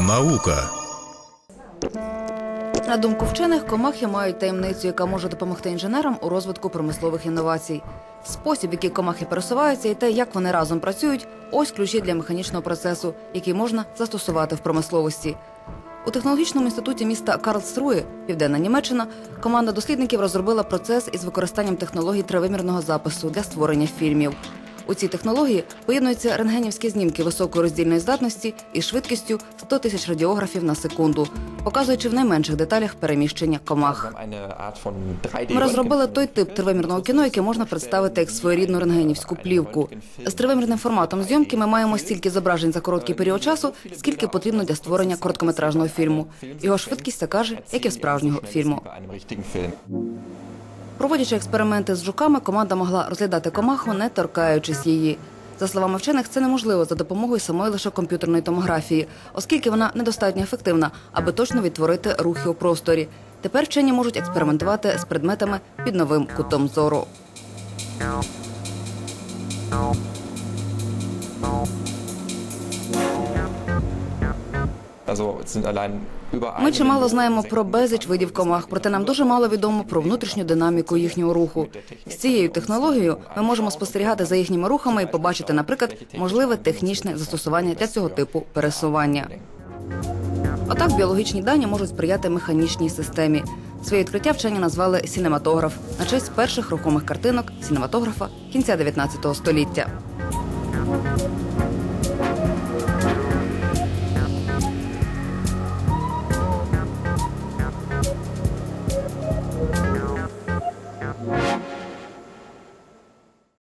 Наука. На думку вчених, комахи мають таємницю, яка може допомогти інженерам у розвитку промислових інновацій. Спосіб, який комахи пересуваються, і те, як вони разом працюють, ось ключі для механічного процесу, який можна застосувати в промисловості. У технологічному інституті міста Карлсрує, Південна Німеччина, команда дослідників розробила процес із використанням технологій тривимірного запису для створення фільмів. У цій технології поєднуються рентгенівські знімки високої роздільної здатності із швидкістю 100 тисяч радіографів на секунду, показуючи в найменших деталях переміщення комах. Ми розробили той тип тривимірного кіно, яке можна представити як своєрідну рентгенівську плівку. З тривимірним форматом зйомки ми маємо стільки зображень за короткий період часу, скільки потрібно для створення короткометражного фільму. Його швидкість така ж, як і справжнього фільму. Проводячи експерименти з жуками, команда могла розглядати комаху, не торкаючись її. За словами вчених, це неможливо за допомогою самої лише комп'ютерної томографії, оскільки вона недостатньо ефективна, аби точно відтворити рухи у просторі. Тепер вчені можуть експериментувати з предметами під новим кутом зору. Ми чимало знаємо про безліч видів комах, проте нам дуже мало відомо про внутрішню динаміку їхнього руху. З цією технологією ми можемо спостерігати за їхніми рухами і побачити, наприклад, можливе технічне застосування для цього типу пересування. Отак біологічні дані можуть сприяти механічній системі. Своє відкриття вчені назвали сінематограф на честь перших рухомих картинок сінематографа кінця 19 століття.